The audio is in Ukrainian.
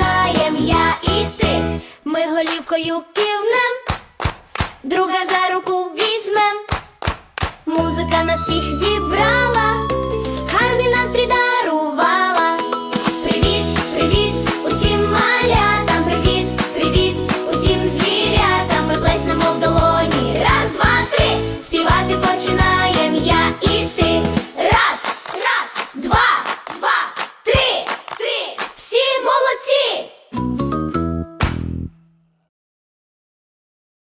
починаєм я і ти. Ми голівкою кивнем, друга за руку візьмем. Музика нас всіх зібрала, гарний настрій дарувала. Привіт, привіт, усім малятам, привіт, привіт, усім звірятам. Ми плеснемо в долоні. Раз, два, три, співати починаємо.